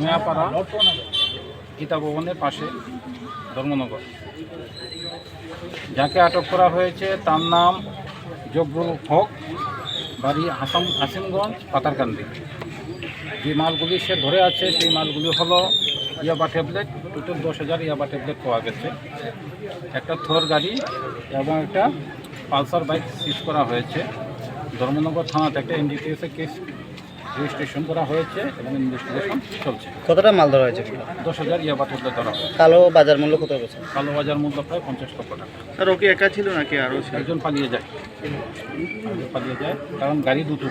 নয়াপাড়া গীতা ভবনের পাশে ধর্মনগর। যাকে আটক করা হয়েছে তার নাম জব্বুল হক, বাড়ি হাসাম হাসিমগঞ্জ পাতারকান্দি। যে মালগুলি সে ধরে আছে, সেই মালগুলি হলো ইয়াবা ট্যাবলেট, টোটাল দশ হাজার ইয়াবা ট্যাবলেট পাওয়া গেছে। একটা থর গাড়ি এবং একটা পালসার বাইক সিজ করা হয়েছে। ধর্মনগর থানাতে একটা এনডিপিএসে কেস রেজিস্ট্রেশন করা হয়েছে এবং ইনভেস্টিগেশন চলছে। কতটা মাল ধরা হয়েছে? দশ হাজার ইয়াবা ট্যাবলেট ধরা হয়েছে। কালো বাজার মূল্য কত হয়েছে? কালো বাজার মূল্য প্রায় পঞ্চাশ লক্ষ টাকা। স্যার ওকে একা ছিল নাকি আরও ছিল? একজন পালিয়ে যায়। পালিয়ে যায় কারণ গাড়ি দুটো।